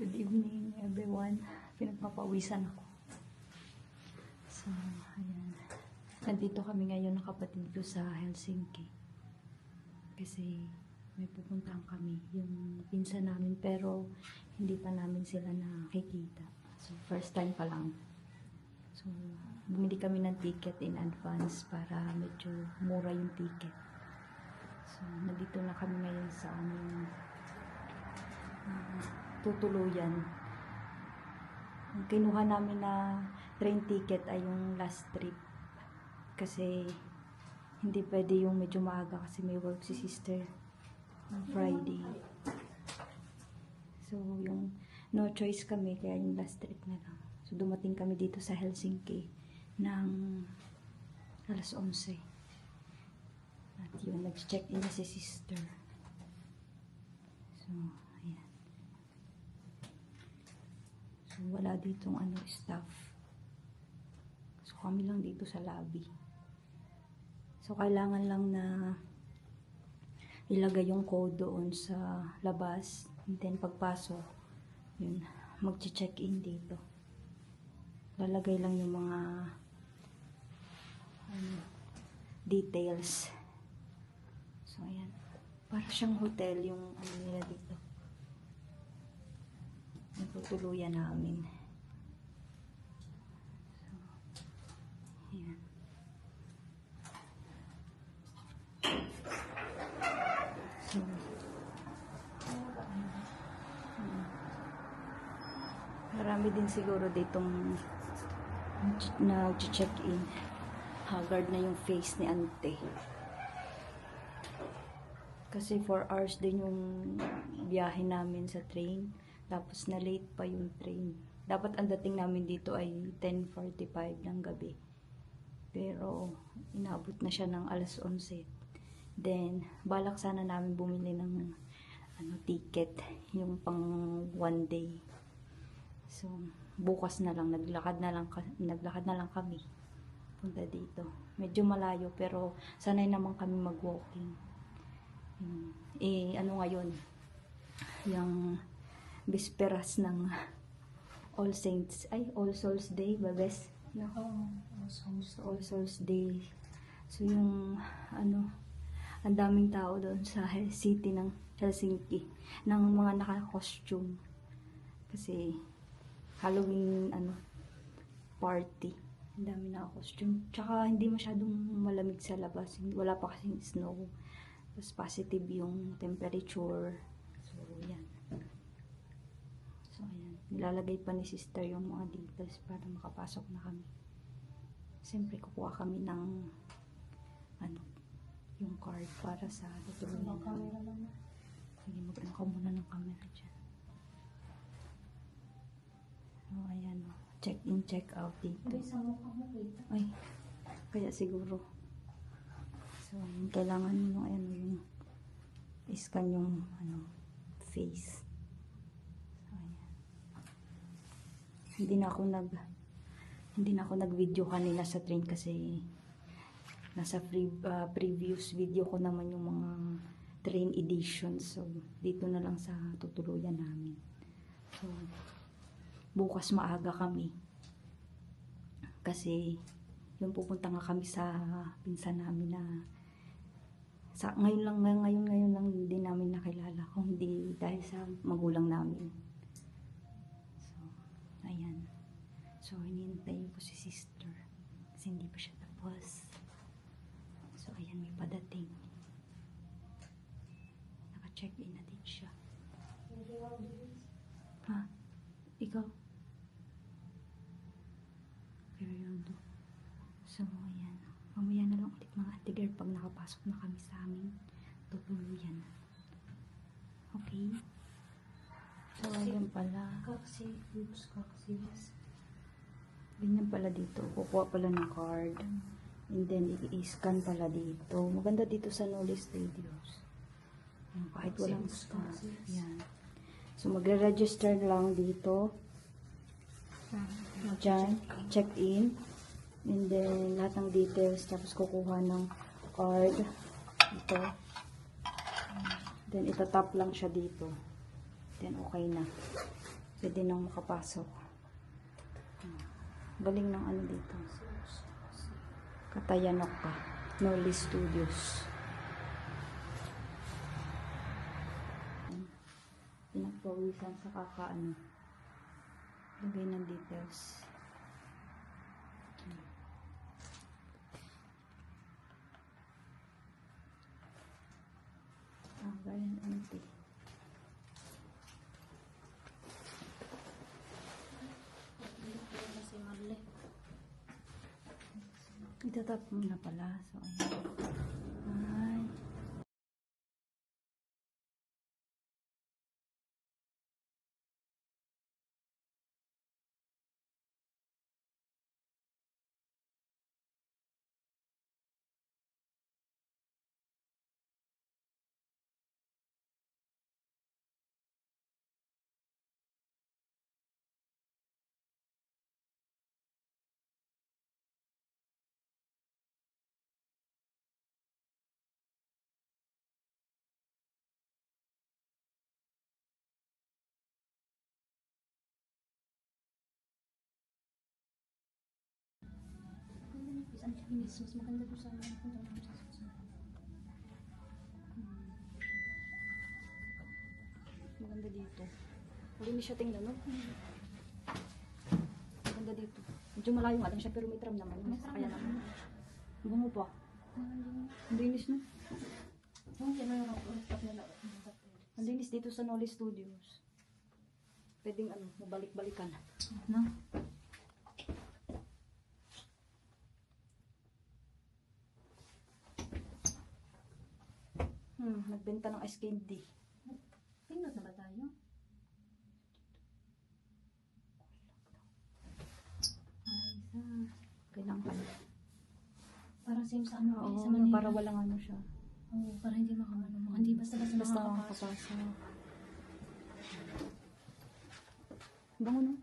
Good evening everyone. Pinagpapawisan ako. So, ayan. Nandito kami ngayon ng kapatid ko sa Helsinki. Kasi may pupuntahan kami yung pinsan namin pero hindi pa namin sila nakikita. So, first time pa lang. So, bumili kami ng ticket in advance para medyo mura yung ticket. So, nandito na kami ngayon sa aming ah, tutuluyan. Ang kinuha namin na train ticket ay yung last trip. Kasi hindi pwede yung medyo maaga kasi may work si sister on Friday. So, yung no choice kami, kaya yung last trip na lang. So, dumating kami dito sa Helsinki ng alas 11. At yun, nag-check in na si sister. So, ayan. So, wala ditong ano, staff. So, kami lang dito sa lobby. So, kailangan lang na ilagay yung code doon sa labas. And then, pagpasok, yun, mag-check in dito. Lalagay lang yung mga ano, details. So, ayan. Para siyang hotel yung ano nila dito. Natutuluyan namin. So, ayan. So, ayan. Marami din siguro ditong nag-check in. Haggard na yung face ni ante. Kasi 4 hours din yung biyahe namin sa train. Tapos na late pa yung train. Dapat ang dating namin dito ay 10.45 ng gabi. Pero inabot na siya ng alas 11. Then, balak sana namin bumili ng ano, ticket. Yung pang one day. So, bukas na lang. Naglakad na lang, ka- naglakad na lang kami. Punta dito. Medyo malayo pero sanay naman kami mag-walking. Hmm. Eh, ano ngayon? Yung bisperas ng All Saints, ay, All Souls Day, babes? No? So, All Souls Day. So, yung, ano, ang daming tao doon sa city ng Helsinki, ng mga naka-costume. Kasi, Halloween, ano, party. Ang dami naka-costume. Tsaka, hindi masyadong malamig sa labas. Wala pa kasing snow. Tapos positive yung temperature. So, yan. So, ayan. Nilalagay pa ni sister yung mga details para makapasok na kami. Siyempre, kukuha kami ng ano, yung card para sa tutulungan namin. Sige, mag-ano ka muna ng camera dyan. So, ayan o. Check in, check out dito. Ay, kaya siguro. So, kailangan mo yung, ano, yung scan yung, ano, face. So, ayan. Hindi na ako nag, hindi na ako nag-video kanina sa train kasi nasa free, ah, previous video ko naman yung mga train editions. So, dito na lang sa tutuluyan namin. So, bukas maaga kami. Kasi, yung pupunta nga kami sa pinsan namin na sa ngayon lang ngayon ngayon lang din namin nakilala kung hindi dahil sa magulang namin. Ayan. So, hinihintay ko si sister kasi hindi pa siya tapos. So, ayan, may padating. Naka-check-in na din siya. Ha? Ikaw? Peryodo. So, ayan. Mamaya na lang ulit mga atigar pag nakapasok na kami sa aming tutuluyan. Okay? So, ayan pala. Ganyan pala dito. Kukuha pala ng card. And then, i-scan pala dito. Maganda dito sa Noli Studios. Ayan, Kahit walang staff. Yan. So, magre-register lang dito. Diyan, check in. And then, lahat ng details. Tapos, kukuha ng card. Ito. Then, itatap lang siya dito. Then, okay na. Pwede nang makapasok. Galing ng ano dito. Katayanok ka. Noli Studios. Pinagpawisan sa kakaano. Lagay ng details. Ah, ganyan empty. Kasi mali. Itatap mo na pala. So, ayan. Ang linis. Mas maganda doon sa mga punta namin sa susunod. Maganda dito. Malinis siya tingnan, no? Maganda dito. Medyo malayo nga lang siya, pero may tram naman. May tram Kaya naman. Bungo pa. Ang linis, ako. Nila. Ang linis dito sa Noli Studios. Pwedeng ano, mabalik-balikan. No? Hmm, nagbenta ng ice candy. Pinot na ba tayo? Ay, sa... Kailangan pa. Parang same sa ano, Oo, eh, sa Manila. para walang ano siya. Oo, para hindi makamano mo. Hindi basta-basta Basta makakapasok. makakapasok. Bango no?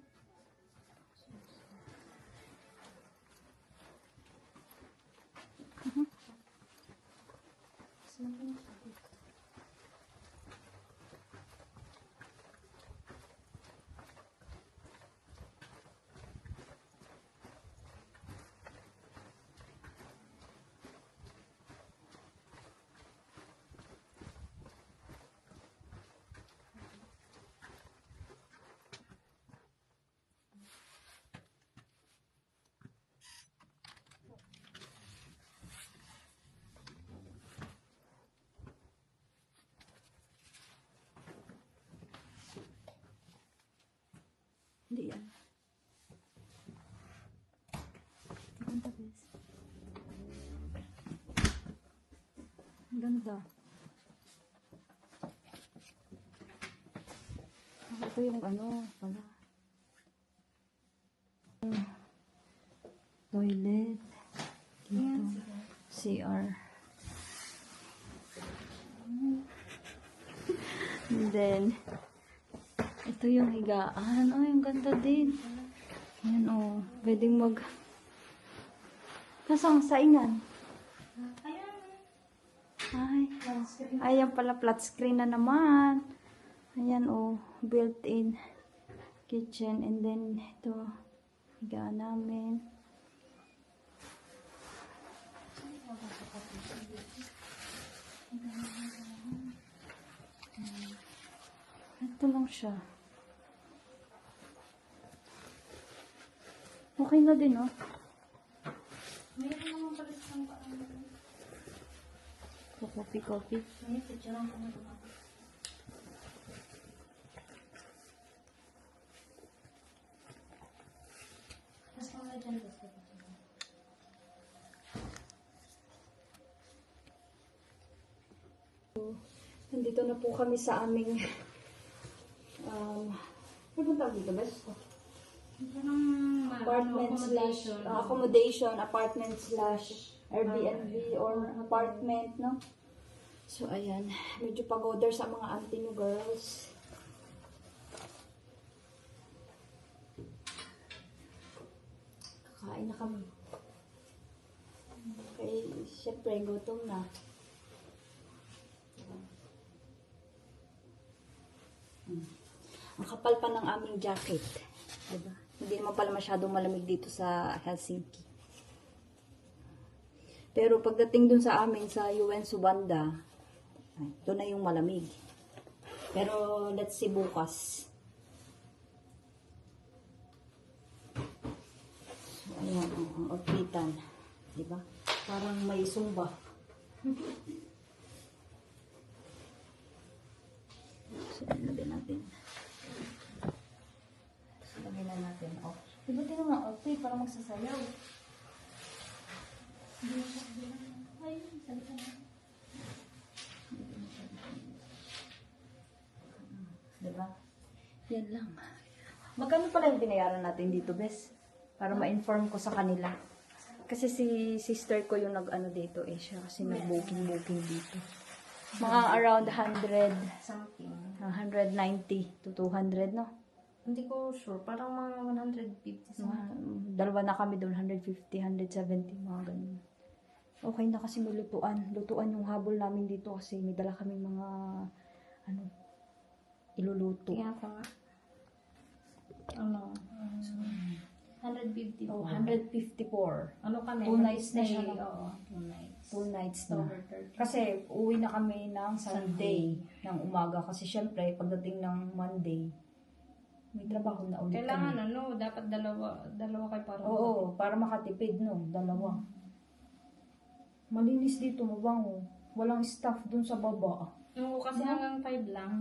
Mas malinis siya. Hindi yan. Ganda, bes. Ang ganda. Ah, ito yung ano, pala. Toilet. Ayan, Dito. CR. And then, ito yung higaan. Ay, ang ganda din. Yan o. Oh. Pwedeng mag... Nasaan ang saingan? Ayan. Ay, ayan pala flat screen na naman. Ayan. Oh, built-in kitchen. And then, ito. Higaan namin. Ito lang siya. Okay na din, oh. Mayroon naman pala sa isang paano. Coffee, coffee. May picture lang ko na ito. Mas mga dyan. Nandito na po kami sa aming um, ano tawag dito, Bes? Ng Apartment slash uh, accommodation, apartment slash Airbnb or apartment, no? So, ayan. Medyo pagoder sa mga auntie nyo girls. Kakain na kami. Okay, syempre, gutom na. Ang kapal pa ng aming jacket. Diba? Hindi naman pala masyadong malamig dito sa Helsinki. Pero pagdating dun sa amin sa UN Subanda, doon na yung malamig. Pero let's see bukas. Ayan, oh, outfitan. Diba? Parang may sumba. so, lagyan natin. So, lagyan na natin. Oh. Diba din naman outfit para magsasayaw? Ay, salita na. Diba? Yan lang. Magkano pala yung binayaran natin dito, Bes? Para ma-inform ko sa kanila. Kasi si sister ko yung nag-ano dito eh. Siya kasi nag-booking-booking dito. Mga around 100, Something. uh, 190 to 200, no? Hindi ko sure. Parang mga 150 Mga, something. dalawa na kami doon, 150, 170, mga ganun. Okay na kasi may lutuan. Lutuan yung habol namin dito kasi may dala kami mga, ano, iluluto. Tingnan ko nga. Ano? um, 150. Oh, 154. Ano kami? Two nights na siya? Oo, two nights. Two nights na. October 30. Kasi uwi na kami ng Sunday ng umaga kasi syempre pagdating ng Monday may trabaho na ulit Kailangan kami. ano, dapat dalawa, dalawa kayo para Oo, para makatipid no, dalawa. Malinis dito, mabango. Walang staff dun sa baba. Oo, kasi Diba? hanggang 5 lang.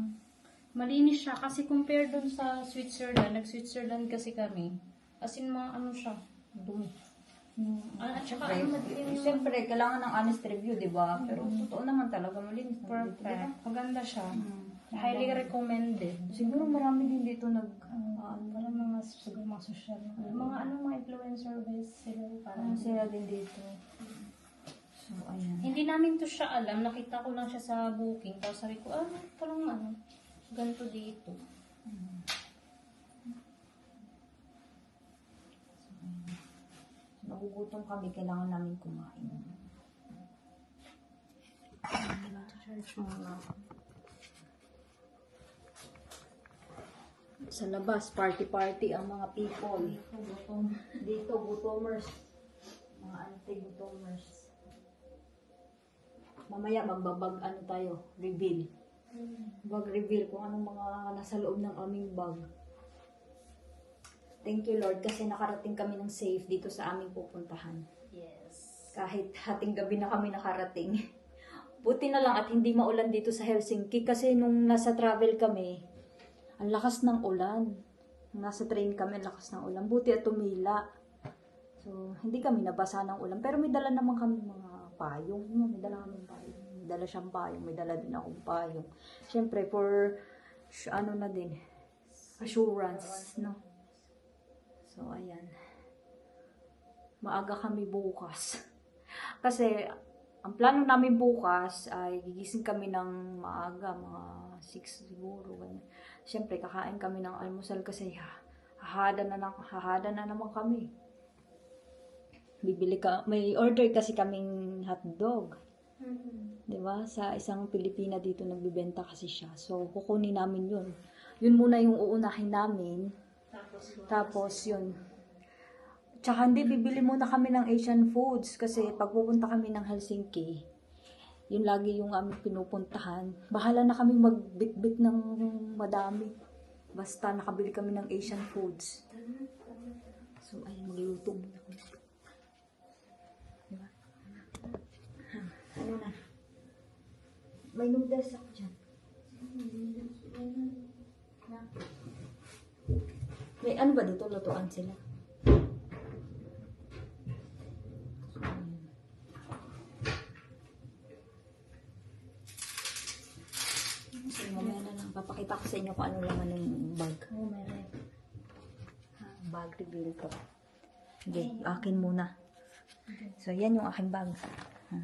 Malinis siya kasi compare dun sa Switzerland, nag-Switzerland kasi kami. As in, mga ano siya, dumi. Hmm. Ah, at saka ano, madilim yung Siyempre, kailangan ng honest review, di ba? Pero totoo naman talaga, malinis perfect. Maganda siya. Mm. Highly recommended. Siguro marami din dito nag... Ah, para mga siguro mga social. Mga ano, mga influencer guys sila ano parang sila din dito. So, ayan. Hindi namin to siya alam. Nakita ko lang siya sa booking. Tapos sabi ko, ah, parang ano, ganito dito. Nagugutom kami, kailangan namin kumain. Search mo na. Sa labas, party-party ang mga people. Dito, gutom. Dito, gutomers. Mga anti-gutomers. Mamaya magbabag ano tayo, reveal. Bag reveal kung anong mga nasa loob ng aming bag. Thank you Lord kasi nakarating kami ng safe dito sa aming pupuntahan. Yes. kahit hating gabi na kami nakarating. Buti na lang at hindi maulan dito sa Helsinki kasi nung nasa travel kami, ang lakas ng ulan. Nasa train kami, ang lakas ng ulan. Buti at tumila. So, hindi kami nabasa ng ulan. Pero may dala naman kami mga payong. May dala kami payong. May dala siyang payong. May dala din akong payong. Siyempre, for ano na din, assurance, no? So, ayan maaga kami bukas. Kasi, ang plano namin bukas ay gigising kami ng maaga, mga 6 siguro. ganyan. Siyempre, kakain kami ng almusal kasi ha, hahada na, na, hahada na naman kami. Bibili ka, may order kasi kaming hotdog. Di ba? Sa isang Pilipina dito nagbibenta kasi siya. So, kukunin namin yun. Yun muna yung uunahin namin. Tapos, Tapos yun. Tsaka hindi, bibili muna kami ng Asian foods kasi pag pupunta kami ng Helsinki, yun lagi yung aming pinupuntahan. Bahala na kami magbitbit ng madami. Basta nakabili kami ng Asian foods. So, ay, magluto muna kami. Diba? Na? May noodles ako dyan. May ano ba dito? Lutuan sila. So, mamaya Papakita ko sa inyo kung ano laman ng bag. oh, may rep. Ha, Bag reveal to. Okay, akin muna. So, yan yung aking bag. Ha.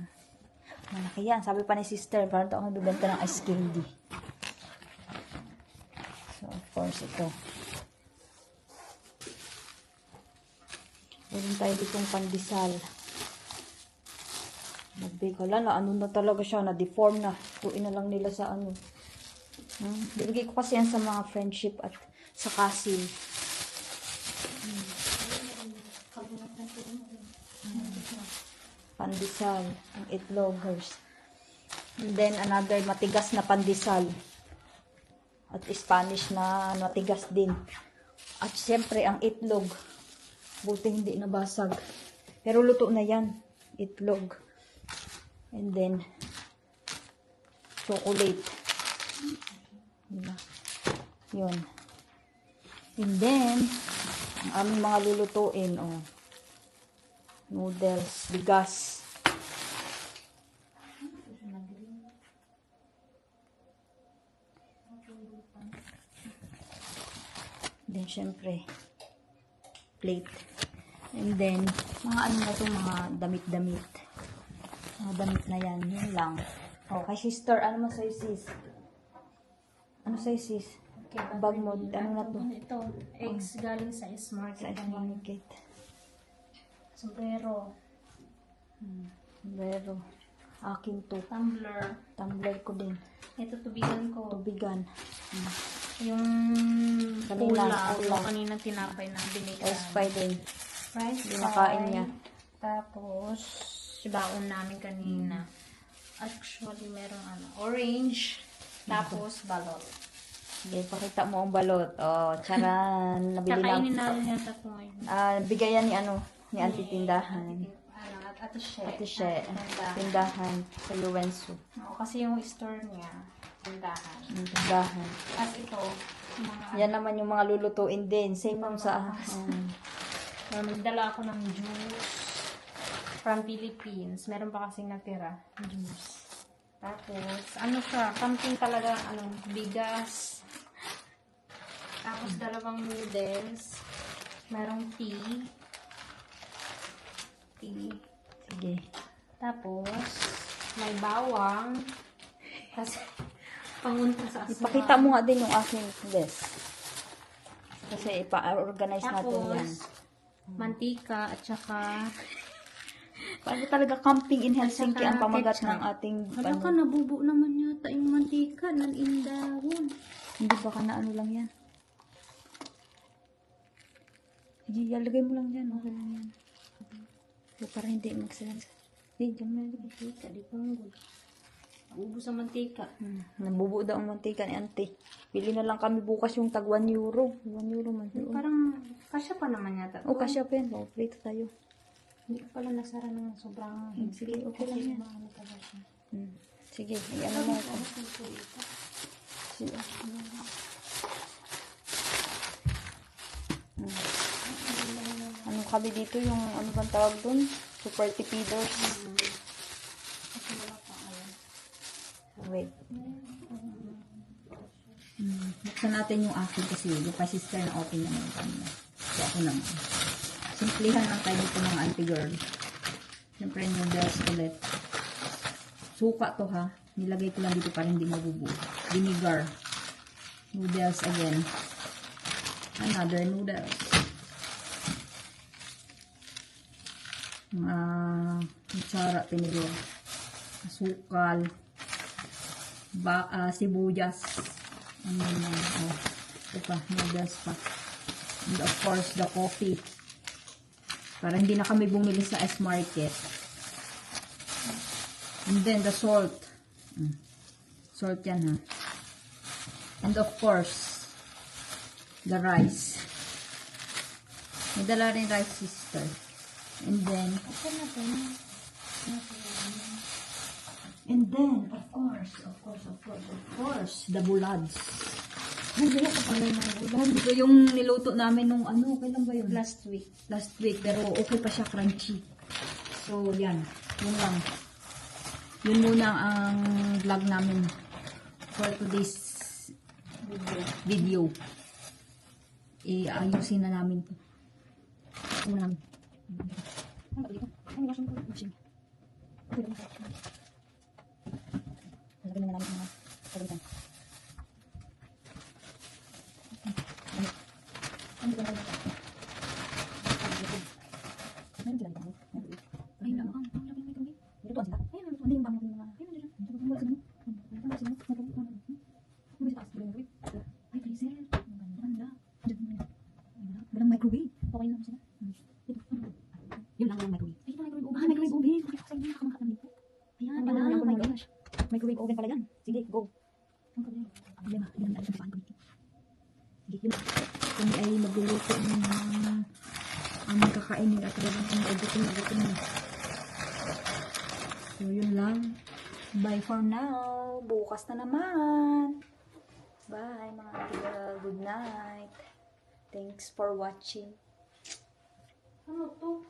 Malaki yan. Sabi pa ni sister, parang ito ako bibenta ng ice candy. So, of course, ito. Meron tayo ditong pandesal. Nagbake. Wala na, ano na talaga siya, na-deform na. Tuin na lang nila sa ano. Hmm. Binigay ko kasi yan sa mga friendship at sa kasi. Pandesal, ang itlogers. And then another matigas na pandesal. At Spanish na matigas din. At siyempre ang itlog. Buti hindi nabasag. Pero luto na yan. Itlog. And then chocolate. Diba? Yun. And then, ang aming mga lulutuin, oh. Noodles, bigas. Then, syempre, plate. And then, mga ano na to, mga damit-damit. Mga damit na yan, yun lang. Oh, kay sister, ano mo sa'yo sis? Ano sa'yo sis? Okay, Bag mo, ano na to? Ito, eggs galing sa Sa S-Market. market. Sombrero, Pero, akin to. tumbler. Tumbler ko din. Ito, tubigan ko. Tubigan. Yung Kanina, pula, pula. kanina tinapay na binigyan. Rice pie din. Rice Hindi nakain niya. Tapos, baon namin kanina. Actually, merong ano, orange. Tapos, balot. Sige, pakita mo ang balot. Oh, charan. Nabili Kakainin na. namin yata po ngayon. Ah, bigayan ni ano, ni Auntie Tindahan. Ano, at ate She. Ate She, Tindahan. Tindahan sa Yuwensu. Oo, kasi yung store niya, tindahan. Tindahan. At ito, mga, Yan naman yung mga lulutuin din. Same lang sa... Um, nagdala ako ng juice from Philippines. Meron pa kasing natira, juice. Tapos, ano siya, camping talaga, ano, bigas. Tapos, dalawang noodles. Merong tea. Tea. sige. Tapos, may bawang. Kasi, pangunta sa asma. Ipakita mo nga din yung aking desk. Kasi ipa-organize natin yan. Tapos, mantika at saka Paano talaga camping in Helsinki ang pamagat ketchup. ng ating... Hala ka, ano, nabubo naman yata yung mantika ng indawon. Hindi ba ka na ano lang yan? Sige, lagay mo lang yan. Okay lang yan. So, para hindi magsalansa. Hindi, dyan mo na lagay. Mantika, di. Naubos ang mantika. Hmm. Nabubuo daw ang mantika ni auntie. Bili na lang kami bukas yung tag 1 euro. 1 euro man. Parang, kasya pa naman yata. oh kasya pa yan. Oh, prito tayo. Hindi ko pala nasara ng sobrang Hmm, sige, okay lang yan. Hmm. Sige, ano mo ako. Sige. Hmm. Ano kami dito yung ano bang tawag dun? Super tipidors. Wait. Hmm. Buksan natin yung akin kasi yung pa sister na open naman kanina. So ako naman. Simplihan lang tayo dito mga auntie girl. Siyempre noodles ulit. Suka to ha. Nilagay ko lang dito para hindi mabubuo. Vinegar. Noodles again. Another noodles. Mga kutsara tinidor. Asukal. Ba, ah, sibuyas. Ano yun? Oh. Ito pa. Pa. And of course, the coffee. Para hindi na kami bumili sa S-Market. And then the salt. Mm. Salt yan ha. And of course, the rice. May dala rin rice sister. And then, and then, of course, of course, of course, of course, the bulads. Wala pa pala mga bulad. Ito yung niluto namin nung ano, kailan ba yun? Last week. last week pero okay pa siya crunchy. So, yan. Yun lang. Yun muna ang vlog namin for today's video. I-ayusin na namin to. Unang. Lagyan na namin mga kagamitan. Ano ba naman? Meron sila dito. Ay, na. Ang laki ng kami. Dito sila. Ay, ano, ano yung bangin mga. Ay, ano dyan. Ano ba sila? Ano ba sila? Ano ba sila? Ano ba sila? naman. Bye mga kaya. Good night. Thanks for watching. Ano to?